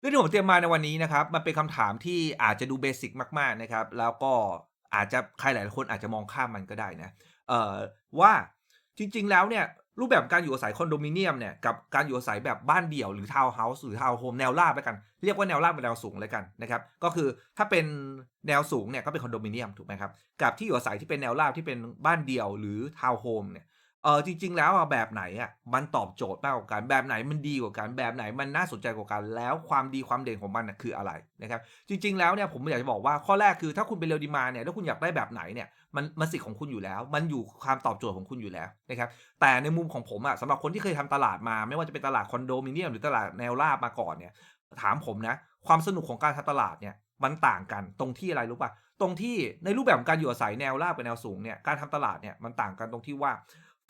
เรื่องที่ผมเตรียมมาในวันนี้นะครับ มันเป็นคำถามที่อาจจะดูเบสิกมากๆนะครับ แล้วก็อาจจะใครหลายคนอาจจะมองข้ามมันก็ได้นะเอ่อว่าจริง ๆ แล้วเนี่ยรูปแบบการอยู่อาศัยคอนโดมิเนียมเนี่ยกับการอยู่อาศัยแบบบ้านเดี่ยวหรือทาวน์เฮาส์หรือทาวน์โฮมแนวราบแล้วกัน เรียกว่าแนวราบเป็นแนวสูงเลยกันนะครับก็คือถ้าเป็นแนวสูงเนี่ยก็เป็นคอนโดมิเนียมถูกไหมครับกับที่อยู่อาศัยที่เป็นแนวราบที่เป็นบ้านเดี่ยวหรือทาวน์โฮมเนี่ย เออจริง ๆ แล้วอะแบบไหนอะมันตอบโจทย์มากกว่ากันแบบไหนมันดีกว่ากันแบบไหนมันน่าสนใจกว่ากันแล้วความดีความเด่นของมันน่ะคืออะไรนะครับจริง ๆ แล้วเนี่ยผมอยากจะบอกว่าข้อแรกคือถ้าคุณเป็นเรลดีมาเนี่ยถ้าคุณอยากได้แบบไหนเนี่ยมันมันสิทธิ์ของคุณอยู่แล้ว มันอยู่ความตอบโจทย์ของคุณอยู่แล้วนะครับแต่ในมุมของผมอะสำหรับคนที่เคยทำตลาดมา ไม่ว่าจะเป็นตลาดคอนโดมิเนียมหรือตลาดแนวราบมาก่อนเนี่ยถามผมนะความสนุกของการทำตลาดเนี่ยมันต่างกันตรงที่อะไรรู้ป่ะตรงที่ในรูปแบบของการอยู่อาศัยแนวราบกับแนวสูงเนี่ยการทำตลาดเนี่ยมันต่างกันตรงที่ว่า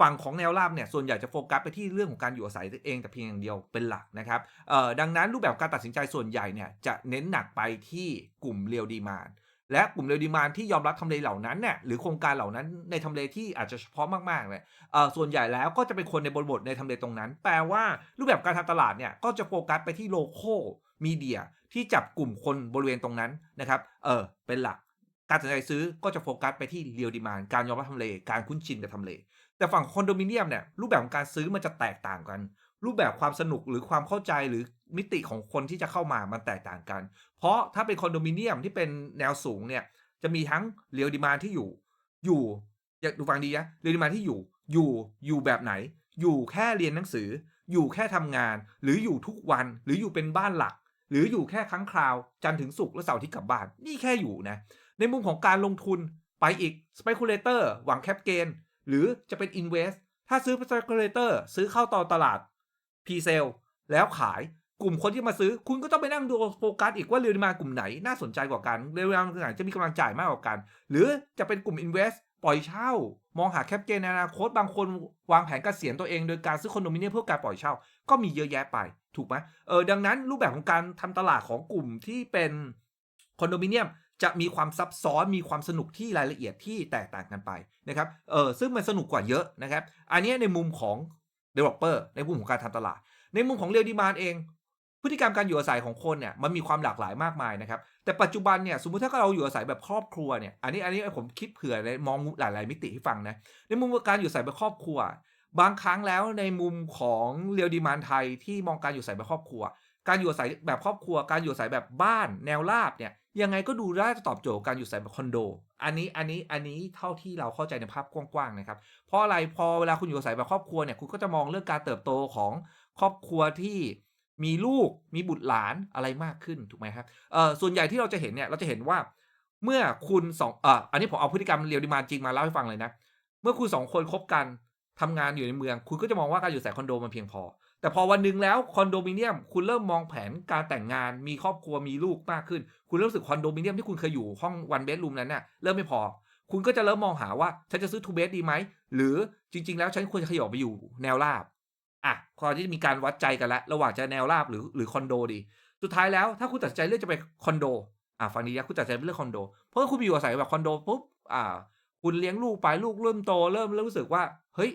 ฝั่งของแนวราบเนี่ยส่วนใหญ่จะโฟกัสไปที่เรื่องของการอยู่อาศัยเองแต่เพียงอย่างเดียวเป็นหลักนะครับเอ่อดังนั้นรูปแบบการตัดสินใจส่วนใหญ่เนี่ยจะเน้นหนักไปที่กลุ่มเรียวดีมานและกลุ่มเรียวดีมานที่ยอมรับทำเลเหล่านั้นเนี่ยหรือโครงการเหล่านั้นในทำเลที่อาจจะเฉพาะมากๆเลยเอ่อส่วนใหญ่แล้วก็จะเป็นคนในบริบทในทำเลตรงนั้น แปลว่ารูปแบบการทำตลาดเนี่ยก็จะโฟกัสไปที่โลโก้มีเดียที่จับกลุ่มคนบริเวณตรงนั้นนะครับเออเป็นหลัก การตัดสินใจซื้อก็จะโฟกัสไปที่เรียวดีมานการยอมรับทำเล การคุ้นชินกับทำเล แต่ฝั่งคอนโดมิเนียมเนี่ยรูปแบบของการซื้อมันจะแตกต่างกัน รูปแบบความสนุกหรือความเข้าใจหรือมิติของคนที่จะเข้ามามันแตกต่างกัน เพราะถ้าเป็นคอนโดมิเนียมที่เป็นแนวสูงเนี่ยจะมีทั้งเรียวดีมานที่อยู่ อยู่อยากดูฟังดีนะเรียวดีมานที่อยู่ อยู่อยู่แบบไหน อยู่แค่เรียนหนังสือ อยู่แค่ทำงาน หรืออยู่ทุกวันหรืออยู่เป็นบ้านหลัก หรืออยู่แค่ครั้งคราว จันทร์ถึงศุกร์และเสาร์ที่กลับบ้านนี่แค่อยู่นะในมุมของการลงทุนไปอีก speculator หวังแคปเกน หรือจะเป็น invest ถ้าซื้อ speculator ซื้อเข้าต่อตลาด p s a l e แล้วขายกลุ่มคนที่มาซื้อ คุณก็ต้องไปนั่งดูโฟกัสอีกว่าเรียลมากลุ่มไหนน่าสนใจกว่ากันเรียลมากลุ่มไหนจะมีกำลังจ่ายมากกว่ากัน หรือจะเป็นกลุ่ม invest ปล่อยเช่า มองหาแคปเกนในอนาคตบางคนวางแผนเกษียณตัวเองโดยการซื้อคอนโดมิเนียมเพื่อการปล่อยเช่า ก็มีเยอะแยะไปถูกไหมเออดังนั้นรูปแบบของการทำตลาดของกลุ่มที่เป็นคอนโดมิเนียม จะมีความซับซ้อนมีความสนุกที่รายละเอียดที่แตกต่างกันไปนะครับเออซึ่งมันสนุกกว่าเยอะนะครับ อันนี้ในมุมของ developer ในมุมของการทำตลาด ในมุมของเรียลดีมานเอง พฤติกรรมการอยู่อาศัยของคนเนี่ยมันมีความหลากหลายมากมายนะครับ แต่ปัจจุบันเนี่ยสมมติถ้าเราอยู่อาศัยแบบครอบครัวเนี่ยอันนี้อันนี้ผมคิดเผื่อเลยมองหลาย ๆ มิติให้ฟังนะในมุมของการอยู่อาศัยแบบครอบครัว บางครั้งแล้วในมุมของเรียลดีมานไทยที่มองการอยู่อาศัยแบบครอบครัว การอยู่อาศัยแบบครอบครัวการอยู่อาศัยแบบบ้านแนวราบเนี่ยยังไงก็ดูน่าจะตอบโจทย์การอยู่อาศัยแบบคอนโด อันนี้อันนี้อันนี้เท่าที่เราเข้าใจในภาพกว้างๆนะครับเพราะอะไรพอเวลาคุณอยู่อาศัยแบบครอบครัวเนี่ยคุณก็จะมองเรื่องการเติบโตของครอบครัวที่มีลูกมีบุตรหลานอะไรมากขึ้นถูกไหมครับเออส่วนใหญ่ที่เราจะเห็นเนี่ยเราจะเห็นว่าเมื่อคุณสองเอออันนี้ผมเอาพฤติกรรมเรียวดีมานจริงมาเล่าให้ฟังเลยนะเมื่อคุณสองคนคบกันทำงานอยู่ในเมือง คุณก็จะมองว่าการอยู่อาศัยคอนโดมันเพียงพอ แต่พอวันหนึ่งแล้วคอนโดมิเนียมคุณเริ่มมองแผนการแต่งงานมีครอบครัวมีลูกมากขึ้น คุณเริ่มรู้สึกคอนโดมิเนียมที่คุณเคยอยู่ห้องวันเบดรูมนั้นน่ะเริ่มไม่พอ คุณก็จะเริ่มมองหาว่าฉันจะซื้อทูเบดดีไหม หรือจริง ๆ แล้วฉันควรจะขยับไปอยู่แนวราบอะพอที่จะมีการวัดใจกันแล้วระหว่างจะแนวราบหรือหรือคอนโดดี สุดท้ายแล้วถ้าคุณตัดใจเลือกจะไปคอนโดอะฟังดีนะคุณตัดใจเลือกคอนโดเพราะคุณไปอยู่อาศัยแบบคอนโดปุ๊บอ่าคุณเลี้ยงลูกไปลูกเริ่มโตเริ่มเริ่มรู้สึกว่าเฮ้ย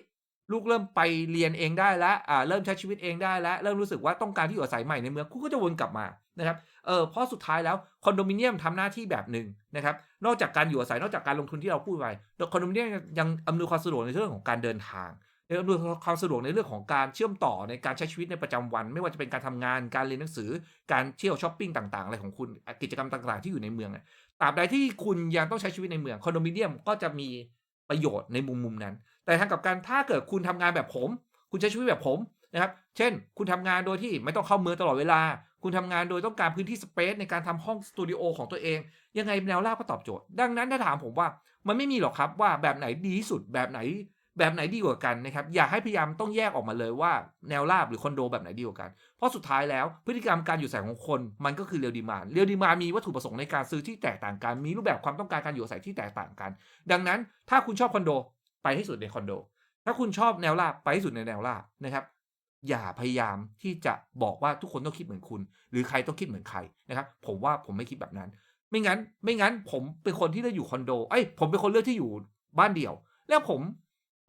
ลูกเริ่มไปเรียนเองได้แล้วอ่าเริ่มใช้ชีวิตเองได้แล้ว เริ่มรู้สึกว่าต้องการที่อยู่อาศัยใหม่ในเมืองคุณก็จะวนกลับมานะครับเออเพราะสุดท้ายแล้วคอนโดมิเนียมทำหน้าที่แบบหนึ่งนะครับนอกจากการอยู่อาศัยนอกจากการลงทุนที่เราพูดไปคอนโดมิเนียมยังอำนวยความสะดวกในเรื่องของการเดินทางอำนวยความสะดวกในเรื่องของการเชื่อมต่อในการใช้ชีวิตในประจำวัน ไม่ว่าจะเป็นการทำงานการเรียนหนังสือการเที่ยวช้อปปิ้งต่างๆอะไรของคุณกิจกรรมต่างๆ ที่อยู่ในเมืองตราบใดที่คุณยังต้องใช้ชีวิตในเมืองคอนโดมิเนียมก็จะมี ประโยชน์ในมุมมุมนั้น แต่ทางกับการถ้าเกิดคุณทำงานแบบผม คุณใช้ชีวิตแบบผมนะครับ เช่น คุณทำงานโดยที่ไม่ต้องเข้าเมืองตลอดเวลา คุณทำงานโดยต้องการพื้นที่สเปซในการทำห้องสตูดิโอของตัวเอง ยังไงแนวราบก็ตอบโจทย์ ดังนั้นถ้าถามผมว่ามันไม่มีหรอกครับว่าแบบไหนดีที่สุดแบบไหน แบบไหนดีกว่ากันนะครับอย่าให้พยายามต้องแยกออกมาเลยว่าแนวราบหรือคอนโดแบบไหนดีกว่ากัน เพราะสุดท้ายแล้วพฤติกรรมการอยู่อาศัยของคนมันก็คือเรียลดีมานเรียลดีมานมีวัตถุประสงค์ในการซื้อที่แตกต่างกัน มีรูปแบบความต้องการการอยู่อาศัยที่แตกต่างกัน ดังนั้นถ้าคุณชอบคอนโดไปให้สุดในคอนโด ถ้าคุณชอบแนวราบไปให้สุดในแนวราบนะครับอย่าพยายามที่จะบอกว่าทุกคนต้องคิดเหมือนคุณ หรือใครต้องคิดเหมือนใครนะครับผมว่าผมไม่คิดแบบนั้น ไม่งั้น ไม่งั้นผมเป็นคนที่เลือกอยู่คอนโดเอ้ยผมเป็นคนเลือกที่อยู่บ้านเดี่ยว แล้วผม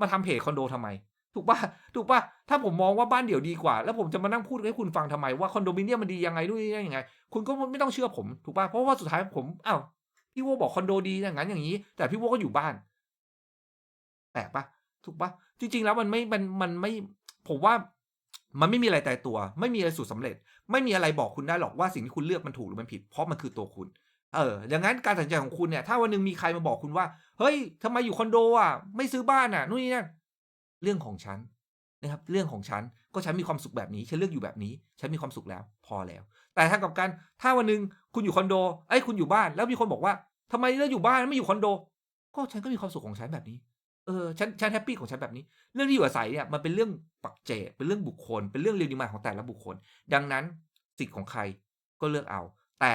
มาทำเพจคอนโดทำไม ถูกปล่าถูกปล่าถ้าผมมองว่าบ้านเดี่ยวดีกว่า แล้วผมจะมานั่งพูดให้คุณฟังทำไมว่าคอนโดมิเนียมมันดียังไงนู่นนี่นั่นยังไง คุณก็ไม่ต้องเชื่อผมถูกปล่าเพราะว่าสุดท้ายผมอ้าวพี่โว้บอกคอนโดดีอย่างงั้นอย่างงี้ แต่พี่โว้ก็อยู่บ้านแปลกปล่าถูกปล่าจริง ๆ แล้วมันไม่มันมันไม่ผมว่ามันไม่มีอะไรตายตัว ไม่มีอะไรสูตรสำเร็จ ไม่มีอะไรบอกคุณได้หรอกว่าสิ่งที่คุณเลือกมันถูกหรือมันผิด เพราะมันคือตัวคุณ เออดังนั้นการตัดสินใจของคุณเนี่ย ถ้าวันหนึ่งมีใครมาบอกคุณว่า เฮ้ยทำไมอยู่คอนโดอะ ไม่ซื้อบ้านอะ นู่นนี่นั่น เรื่องของฉันนะครับ เรื่องของฉัน ก็ฉันมีความสุขแบบนี้ ฉันเลือกอยู่แบบนี้ ฉันมีความสุขแล้ว พอแล้ว แต่ถ้ากับกันถ้าวันหนึ่งคุณอยู่คอนโด เอ๊ยคุณอยู่บ้าน แล้วมีคนบอกว่าทำไมเลือกอยู่บ้านไม่อยู่คอนโด ก็ฉันก็มีความสุขของฉันแบบนี้ เออ ฉัน ฉันแฮปปี้ของฉันแบบนี้ เรื่องที่อยู่อาศัยเนี่ย มันเป็นเรื่องปักเจกเป็นเรื่องบุคคล เป็นเรื่องเรียลดีมาของแต่ละบุคคล ดังนั้นสิทธิ์ของใครก็เลือกเอา แต่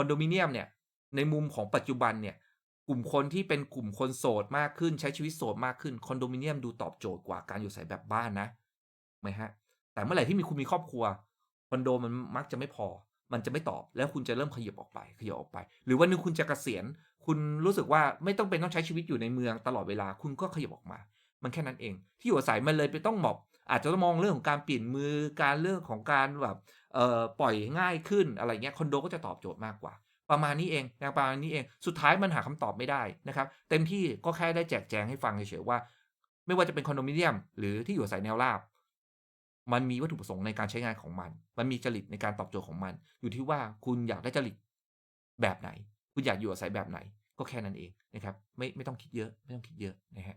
อนโดมิเนียมเนี่ยในมุมของปัจจุบันเนี่ยกลุ่มคนที่เป็นกลุ่มคนโสดมากขึ้นใช้ชีวิตโสดมากขึ้นคอนโดมิเนียมดูตอบโจทย์กว่าการอยู่อาศัยแบบบ้านนะไหมครับแต่เมื่อไหร่ที่มีคุณมีครอบครัวคอนโดมันมักจะไม่พอ มันจะไม่ตอบแล้วคุณจะเริ่มขยับออกไปขยับออกไป หรือวันหนึ่งคุณจะเกษียณ คุณรู้สึกว่าไม่ต้องเป็นต้องใช้ชีวิตอยู่ในเมืองตลอดเวลาคุณก็ขยับออกมา มันแค่นั้นเอง ที่อยู่อาศัยมันเลยไปต้องแบบอาจจะต้องมองเรื่องของการเปลี่ยนมือการเรื่องของการแบบ ปล่อยง่ายขึ้นอะไรเงี้ยคอนโดก็จะตอบโจทย์มากกว่า ประมาณนี้เองนะประมาณนี้เองสุดท้ายมันหาคำตอบไม่ได้นะครับ เต็มที่ก็แค่ได้แจกแจงให้ฟังเฉยๆว่า ไม่ว่าจะเป็นคอนโดมิเนียม หรือที่อยู่อาศัยแนวราบ มันมีวัตถุประสงค์ในการใช้งานของมัน มันมีจริตในการตอบโจทย์ของมัน อยู่ที่ว่าคุณอยากได้จริตแบบไหน คุณอยากอยู่อาศัยแบบไหน ก็แค่นั้นเองนะครับ ไม่ไม่ต้องคิดเยอะ ไม่ต้องคิดเยอะนะครับ